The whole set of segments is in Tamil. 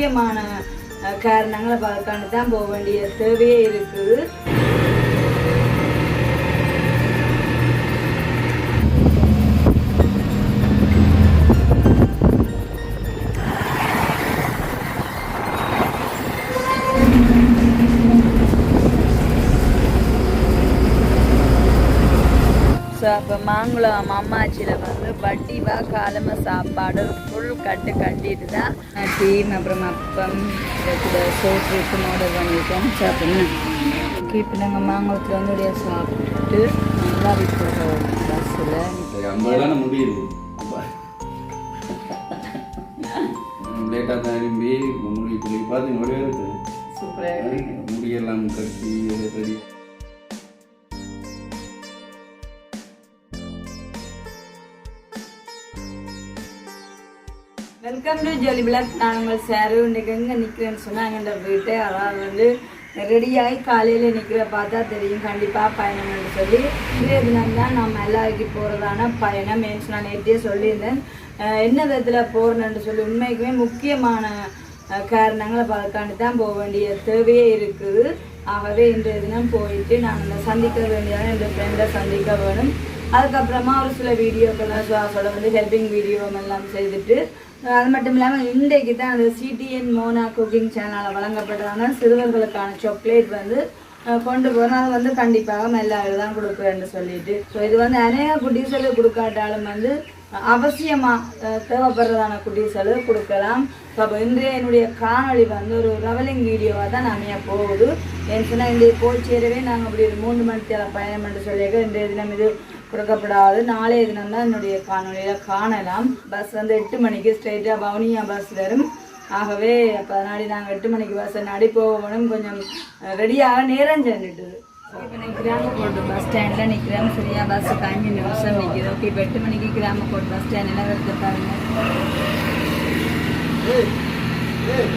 முக்கியமான காரணங்களை பார்க்காண்டு தான் போக வேண்டிய தேவையே இருக்குது. ஸோ அப்போ மாங்குளம் அம்மாச்சியில் வந்து வட்டிவா காலம சாப்பாடு ஃபுல் கட்டு கட்டிட்டு தான் டீம் அப்புறம் அப்பம் சோஸ் இருக்கும் ஆர்டர் பண்ணிட்டோம் சாப்பிடணும் இப்போ நாங்கள் மாங்குளத்தில் வந்து சாப்பிட்டு நல்லா போகிறோம் பஸ்ஸில். முடியுது. லேட்டாக தான் முடி குளி பார்த்து இருக்கு. சூப்பராக முடியெல்லாம் கட்டி ready welcome to jolly blog நான் உங்கள் சாரு இன்னைக்கு எங்கே நிற்கிறேன்னு சொன்னால் எங்கிட்ட போயிட்டு அதாவது வந்து ரெடியாகி காலையில் நிற்கிற பார்த்தா தெரியும். கண்டிப்பாக பயணம்னு சொல்லி. இன்றைய தினம் தான் நம்ம எல்லாருக்கும் போகிறதான பயணம் ஏன்னு நான் நேற்றே சொல்லியிருந்தேன். என்ன விதத்தில் போகிறேன்னு சொல்லி உண்மைக்குமே முக்கியமான காரணங்களை பார்க்காண்டு தான் போக வேண்டிய தேவையே இருக்குது. ஆகவே இன்றைய தினம் போயிட்டு நாங்கள் சந்திக்க வேண்டியதான இந்த ஃப்ரெண்டை சந்திக்க வேணும். அதுக்கப்புறமா ஒரு சில வீடியோக்கெல்லாம் சுவாசோட வந்து ஹெல்பிங் வீடியோ எல்லாம் செய்துட்டு அது மட்டும் இல்லாமல் இன்றைக்கு தான் அந்த சிடிஎன் மோனா குக்கிங் சேனலில் வழங்கப்பட்டதான சிறுவர்களுக்கான சாக்லேட் வந்து கொண்டு போகிறோம் அது வந்து கண்டிப்பாக மெல்லாக தான் கொடுக்குறேன்னு சொல்லிட்டு. ஸோ இது வந்து அநேக குட்டீசலு கொடுக்காட்டாலும் வந்து அவசியமாக தேவைப்படுறதான குட்டீசலு கொடுக்கலாம். இப்போ இன்றைய என்னுடைய காணொளி வந்து ஒரு ரவலிங் வீடியோவாக தான் அமைய போகுது. ஏன்னு சொன்னால் இன்றைய போய் சேரவே நாங்கள் அப்படி ஒரு மூன்று மணி நேரம் பயணம் என்று சொல்லியிருக்க இன்றைய தினம் இது கொடுக்கப்படாது. நாளைய தினம் தான் என்னுடைய காணொலியில் காணலாம். பஸ் வந்து எட்டு மணிக்கு ஸ்ட்ரைட்டாக பவுனியா பஸ் வரும். ஆகவே அப்போ அதனாடி நாங்கள் எட்டு மணிக்கு பஸ் நாடி போகணும் கொஞ்சம் ரெடியாக நேரம் சென்றுட்டுது இப்போ நான் கிராமக்கோட்டை பஸ் ஸ்டாண்டில் நிற்கிறோம் சரியா பஸ் அஞ்சு நிமிஷம் நிற்கிது ஓகே இப்போ எட்டு மணிக்கு கிராமக்கோட்டை பஸ் ஸ்டாண்டில் வருது பாருங்க. ஏய் ஏய்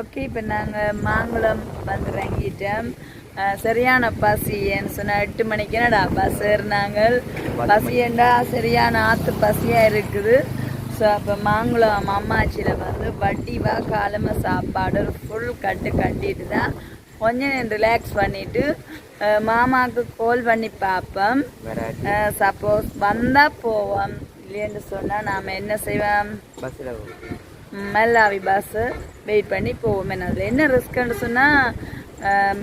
ஓகே இப்போ நாங்கள் மாங்குளம் வந்து இறங்கிட்டோம் சரியான பசி ஏன்னு சொன்னால் எட்டு மணிக்கு என்னடா பஸ் ஏறினாங்க பசியண்டா சரியான ஆற்று பசியாக இருக்குது. ஸோ அப்போ மாங்குளம் அம்மாச்சியில் வந்து வட்டிவா காலமை சாப்பாடு ஃபுல் கட்டு கட்டிட்டு தான் கொஞ்ச நேரம் ரிலாக்ஸ் பண்ணிவிட்டு மாமாவுக்கு கால் பண்ணி பார்ப்போம் சப்போஸ் வந்தால் போவோம். இல்லைன்னு சொன்னால் நாம் என்ன செய்வோம்? பஸ்ஸில் மெல்லாவி பஸ்ஸு வெயிட் பண்ணி போவோம் என்ன அதில் என்ன ரிஸ்க்குன்னு சொன்னால்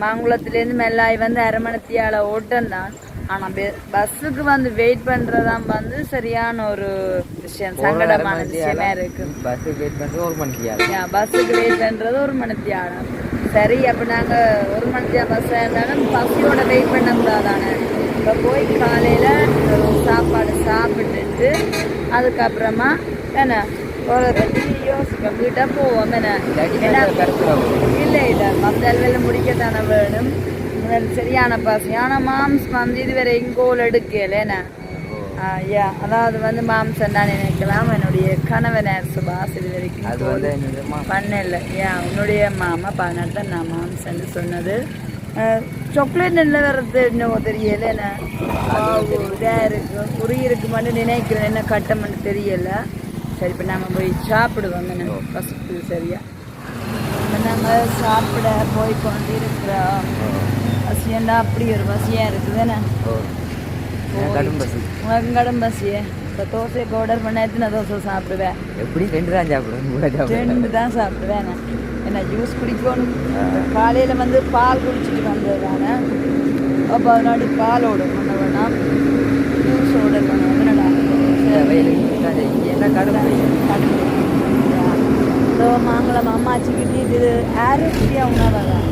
மாங்குளத்துலேருந்து மெல்லாவி வந்து அரை மணித்தியால ஓட்டம் தான். ஆனால் பஸ்ஸுக்கு வந்து வெயிட் பண்ணுறதான் வந்து சரியான ஒரு விஷயம். சங்கடமான விஷயமா இருக்கு. பஸ்ஸுக்கு வெயிட் பண்ணிட்டு ஒரு மணிக்கு ஆகும் பஸ்ஸுக்கு வெயிட் பண்ணுறது ஒரு மணித்தியாலம் சரி அப்போ நாங்கள் ஒரு மணித்தியா பஸ்ஸாக இருந்தாலும் பஸ்ஸோட வெயிட் பண்ணக்கூடாதானே இப்போ போய் காலையில் சாப்பாடு சாப்பிட்டுட்டு அதுக்கப்புறமா என்ன ஒரு யோசிக்க வீட்டாக போவோம் என்ன? இல்லை இல்லை. வேலை முடிக்கத்தானே வேணும். சரியான பசி ஆனால் மாம்ஸ் வந்து இதுவரை எங்கோல் எடுக்கல என்ன? ஐயா அதாவது வந்து மாம்சம் நான் நினைக்கலாம்? என்னுடைய கணவனார் சுபாஷ் இது வரைக்கும் பண்ணல. ஏன் உன்னுடைய மாமா பதினாறு தான் நான் மாம்சன்னு சொன்னது. சாக்லேட் நல்ல வர்றது என்னவோ தெரியல என்ன? இதாக இருக்கு. குறி இருக்குமான்னு நினைக்கிறேன். என்ன கட்டம்னு தெரியல. சரி இப்போ நாம போய் சாப்பிடுவோங்க என்ன? ஃபஸ்ட்டு சரியா? இப்போ நாங்கள் சாப்பிட போய் கொண்டு இருக்கிறோம் பசியண்டா அப்படி ஒரு பசியாக இருக்குது என்ன? ஓ நான் கடும் பசியே. இப்போ தோசைக்கு ஆர்டர் பண்ண எத்தனை தோசை சாப்பிடுவேன் எப்படி? ரெண்டு தான் சாப்பிடுவேன். ரெண்டு தான் சாப்பிடுவேன். என்ன? ஜூஸ் குடிக்கணும்? காலையில் வந்து பால் குடிச்சிட்டு வந்தது தானே அப்போ அதனாடி பால் ஆர்டர் பண்ண வேணாம் ஜூஸ் ஆர்டர் பண்ண என்னடா இங்கே என்ன கடும் இதோ மாங்குளம் அம்மாச்சி கிட்டிட்டு இது ஆரோக்கிய உணவகம்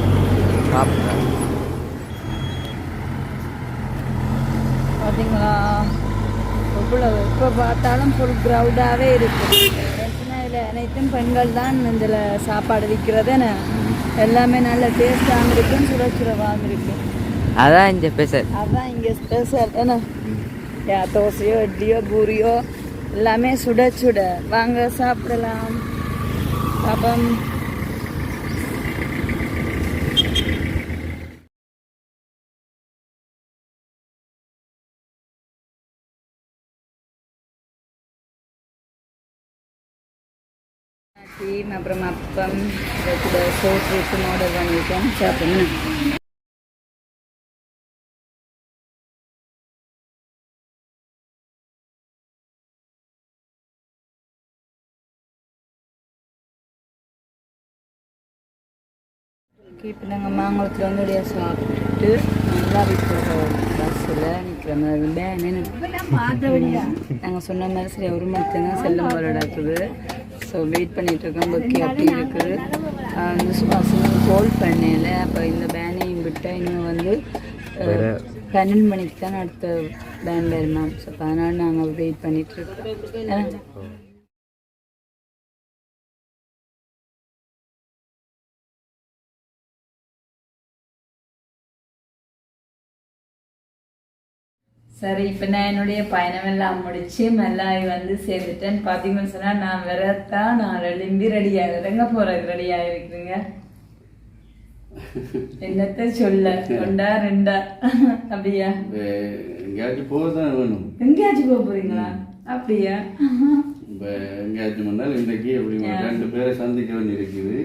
சாப்பிட்டேன் பார்த்தீங்களா எவ்வளவு எப்போ பார்த்தாலும் ஃபுல் க்ரௌடாகவே இருக்குது பிரச்சனை இல்லை அனைத்தும் பெண்கள் தான் இதில் சாப்பாடு விற்கிறதுன்னு எல்லாமே நல்ல டேஸ்டாகவும் இருக்கும் சுட சுடவாகவும் இருக்கும் அதான் இங்கே ஸ்பெஷல் அதான் இங்கே ஸ்பெஷல் என்ன தோசையோ இட்லியோ பூரியோ எல்லாமே சுட சுட. வாங்க சாப்பிடலாம். பாப்பம். டீம் அப்புறம் அப்பம் கூட சோப்பு இருக்கு ஆர்டர் பண்ணியிருக்கோம் சாப்பிடணும் இப்போ நாங்கள் மாங்குளத்தில் வந்து அப்படியே சாப்பிட்டு நல்லா போகிறோம் பஸ்ஸில் நிற்கிற மாதிரி பேனு நாங்கள் சொன்ன மாதிரி சரி ஒரு மணி தான் செல்லும் போல நடக்குது. ஸோ வெயிட் பண்ணிட்டு இருக்கோம். புக்கி அப்படி இருக்குது இந்த சுபாஷன் கால் பண்ணல. அப்போ இந்த பேனையும் விட்டால் இன்னும் வந்து பன்னெண்டு மணிக்கு தான் அடுத்த பேன் வருமாம். ஸோ அதனால் நாங்கள் வெயிட் பண்ணிட்டு சரி இப்போ நான் என்னுடைய பயணம் எல்லாம் முடிச்சு மெல்லாய் வந்து சேர்ந்துட்டேன் பார்த்தீங்கன்னு சொன்னால் நான் வரத்தான் நான் எழும்பி ரெடியாக இறங்க போகிறேன் ரெடியாக இருக்கிறேங்க என்னத்த சொல்ல ஒண்டா ரெண்டா? அப்படியா? எங்கேயாச்சும் போக தான் வேணும். எங்கேயாச்சும் போக போறீங்களா? அப்படியா? எங்கேயாச்சும் வந்தால் இன்றைக்கு அப்படி ஒரு ரெண்டு பேரை சந்திக்க வேண்டியிருக்குது.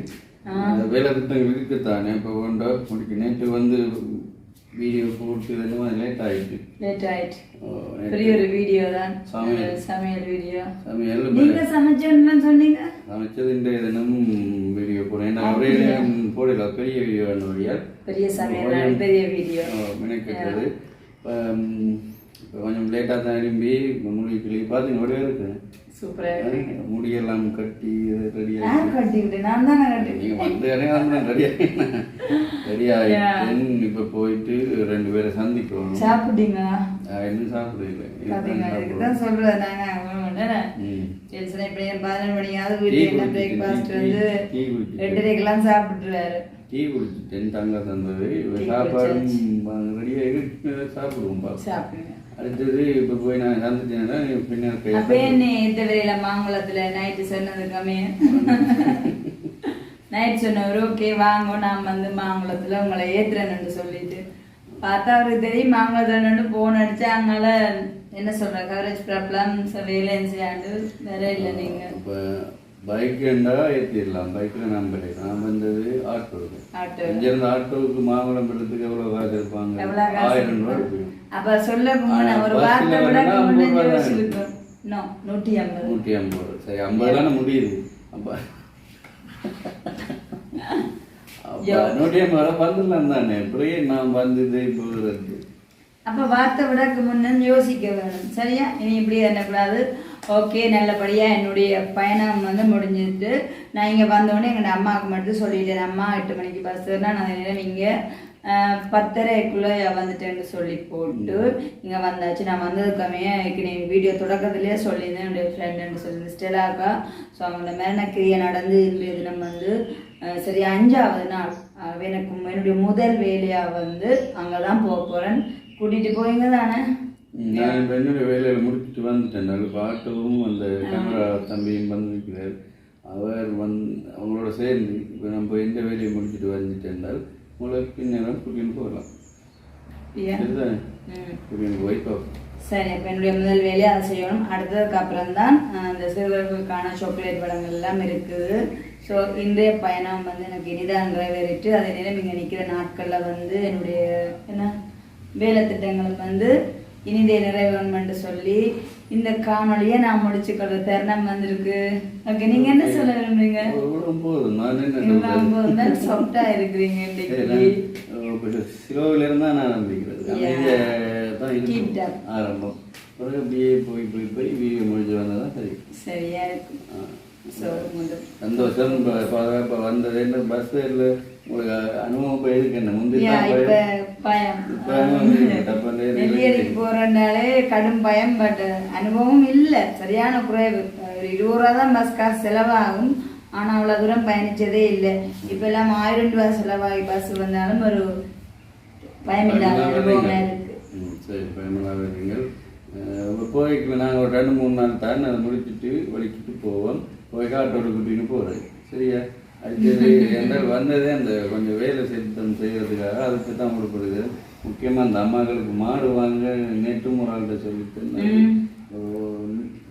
வேலை திட்டங்கள் இருக்குத்தானே? இப்போ கொண்டா முடிக்க நேற்று வந்து வீடியோ போட்டு இதெல்லாம் லேட் ஆயிட்டு. லேட் ஆயிட்டு. பெரிய ஒரு வீடியோ தான். சமையல். சமையல் வீடியோ சமையல் நீங்க சமைச்சோன்னு சொன்னீங்க? சமைச்சது இன்றைய தினமும் வீடியோ போடுறேன். ஏன்னா ஒரே நேரம் போடல. பெரிய வீடியோ வழியால் பெரிய சமையல் பெரிய வீடியோ மினக்கட்டுறது இப்போ இப்போ கொஞ்சம் லேட்டாக தான் எழும்பி முடி கிளி பார்த்து ஒரே இருக்கு சூப்பரா முடியெல்லாம் கட்டி ரெடியாக கட்டிக்கிட்டு நான் தானே கட்டி நீங்கள் வந்து ரெடியாக ரெடி ஆயிட்டேன். இப்ப போயிட்டு ரெண்டு பேரை சந்திக்கணும். சாப்பிட்டீங்களா? இன்னும் சாப்பிடல. இதுதான் இதுக்குதான் சொல்றேன் நாங்க ம். டென்ஷன் இப்படி பதினொரு மணியாவது வீட்டுல டீ பிரேக்ஃபாஸ்ட் வந்து டீ குடிச்சிட்டு. டீ குடிச்சிட்டேன் தங்க தந்தது சாப்பாடும் ரெடியாக சாப்பிடுவோம் பாப்பா சாப்பிடுங்க. அடுத்தது இப்ப போய் நான் சந்திச்சேன்னா பின்னர் இந்த வேலையில மாங்குளத்துல நைட்டு சொன்னது கம்மியா நைட் சொன்னவர் ஓகே வாங்க நான் வந்து மாங்குளத்துல உங்களை ஏத்துறேன்னு சொல்லிட்டு. பார்த்தா அவருக்கு தெரியும் மாங்குளத்துல போன் அடிச்சு அங்கால என்ன சொல்ற கவரேஜ் ப்ராப்ளம் வேலை செய்யாண்டு வேற இல்லை நீங்க. பைக் இருந்தா ஏற்றிடலாம் பைக்கில் நான் போயிட்டேன் நான் வந்தது ஆட்டோவுக்கு. ஆட்டோ. இங்கேருந்து ஆட்டோவுக்கு மாம்பழம் படுறதுக்கு எவ்வளோ காசு இருப்பாங்க ஆயிரம் ரூபா இருக்கும். அப்ப சொல்ல நூற்றி ஐம்பது. நூற்றி ஐம்பது. ரூபா சரி ஐம்பது தானே முடியுது. அப்போ. நூற்றி ஐம்பது ரூபா வந்துடலாம் தானே. அப்படியே நான் வந்தது போகிறது அப்ப வார்த்தை விடக்கு முன்ன யோசிக்க வேணும். சரியா? இனி இப்படி பண்ணக்கூடாது ஓகே நல்லபடியாக என்னுடைய பயணம் வந்து முடிஞ்சிட்டு நான் இங்கே வந்தோடனே எங்கள் அம்மாவுக்கு மட்டும் சொல்லிட்டேன் அம்மா எட்டு மணிக்கு பஸ்ஸுனா நான் நேரம் இங்கே பத்தரைக்குள்ளே வந்துட்டேன்னு சொல்லி போட்டு இங்கே வந்தாச்சு. நான் வந்ததுக்காமே நீங்கள் வீடியோ தொடக்கத்துலேயே சொல்லியிருந்தேன் என்னுடைய ஃப்ரெண்டுன்னு சொல்லி ஸ்டெலாக்கா ஸோ அவங்கள நான் கிரியை நடந்து இன்றைய தினம் வந்து சரி அஞ்சாவது நாள் எனக்கு என்னுடைய முதல் வேலையாக வந்து அங்கே தான் போக போகிறேன் கூட்டிகிட்டு போவீங்க தானே? நான் இப்போ என்னுடைய வேலையில் முடிச்சுட்டு வந்துட்டேன். இப்போ ஆட்டோவும் அந்த கேமரா தம்பியும் வந்து நிற்கிறார் அவர் வந் அவங்களோட சேர்ந்து இப்போ நம்ம எந்த வேலையை முடிச்சுட்டு வந்துட்டேன்னால் உங்களை பின்னரம் கூட்டின்னு போகலாம்? சரிதானே. கூட்டின்னு போய் பார்ப்போம் சரி அப்போ என்னுடைய முதல் வேலையை அதை செய்யணும். அடுத்ததுக்கு அப்புறம் தான் அந்த சிறுவர்களுக்கான சாக்லேட் பழங்கள் எல்லாம் இருக்குது. ஸோ இன்றைய பயணம் வந்து எனக்கு இனிதான் நிறைவேறிட்டு அதே நேரம் இங்கே நிற்கிற நாட்களில் வந்து என்னுடைய என்ன வேலை திட்டங்களுக்கு வந்து இனிதே நிறைவேறணும்னு சொல்லி இந்த காணொளியை நான் முடிச்சுக்கொள்ள தருணம் வந்திருக்கு. ஓகே நீங்க என்ன சொல்ல விரும்புறீங்க? சாஃப்டா இருக்கிறீங்க சிலோவில் இருந்தால் நான் ஆரம்பிக்கிறது. ஆரம்பம். பிறகு அப்படியே போய் போய் போய் வீடியோ முடிஞ்சு வந்தால் தான் சரி. சரியா இருக்கும் சந்தோஷம். வந்தது என்ன? பஸ் இல்லை. உங்களுக்கு அனுபவம் இப்போ இருக்கு போறதுனாலே கடும் பயம் பட் அனுபவம் இல்ல. சரியான குறைவு. ஒரு இருபது ரூபா தான் பஸ் காசு செலவாகும். ஆனா அவ்வளவு தூரம் பயணிச்சதே இல்லை. இப்ப எல்லாம் ஆயிரம் ரூபாய் செலவாகி பஸ் வந்தாலும் ஒரு பயமில்லாத நீங்கள் இப்போ போய்க்கு நாங்கள் ஒரு ரெண்டு மூணு நாள் தான் அதை முடிச்சுட்டு வலிக்கிட்டு போவோம். போய் காட்டோட கூட்டின்னு போகிறேன் சரியா? அடுத்தது என்றால் வந்ததே அந்த கொஞ்சம் வேலை சித்தம் செய்கிறதுக்காக அதுக்கு தான் கொடுப்படுது முக்கியமாக அந்த அம்மாக்களுக்கு மாடு வாங்க நேற்று முறாள்கிட்ட சொல்லிட்டு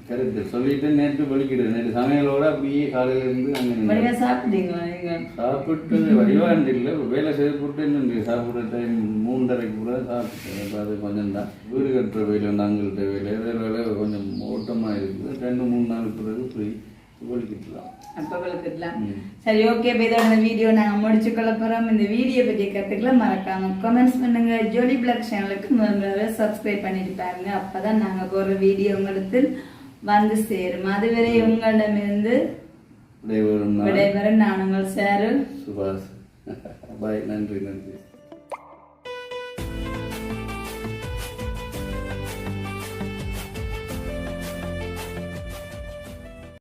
கரெக்டு. சொல்லிட்டு நேற்று வலிக்கிடுது நேற்று சமையலோட அப்படியே காலையில இருந்து அங்கே சாப்பிட்டீங்களா சாப்பிட்டு வடிவாண்டு இல்லை. வேலை செய்து போட்டு இன்னும் சாப்பிட்ற டைம் மூன்றரைக்கு கூட சாப்பிட்டேன். அது கொஞ்சம் தான். வீடு கட்டுற வேலை வந்து அங்கிட்ட வேலை. வேலை கொஞ்சம் ஓட்டமாக இருக்குது. ரெண்டு மூணு நாள் பிறகு வலிக்கிட்டுலாம் அப்ப வளர்த்துக்கலாம் சரி ஓகே இப்போ இதோட இந்த வீடியோ நாங்கள் முடிச்சு கொள்ள போகிறோம் இந்த வீடியோ பற்றிய கருத்துக்களை மறக்காம கமெண்ட்ஸ் பண்ணுங்க. ஜோலி பிளாக் சேனலுக்கு முதல்ல சப்ஸ்கிரைப் பண்ணிட்டு பாருங்க. அப்பதான் நாங்க போடுற வீடியோ உங்களுக்கு வந்து சேரும். அதுவரை உங்களிடமிருந்து விடைபெறும் நான் விடைபெறும் நான் உங்கள் சேரு சுபாஷ். பாய் நன்றி நன்றி.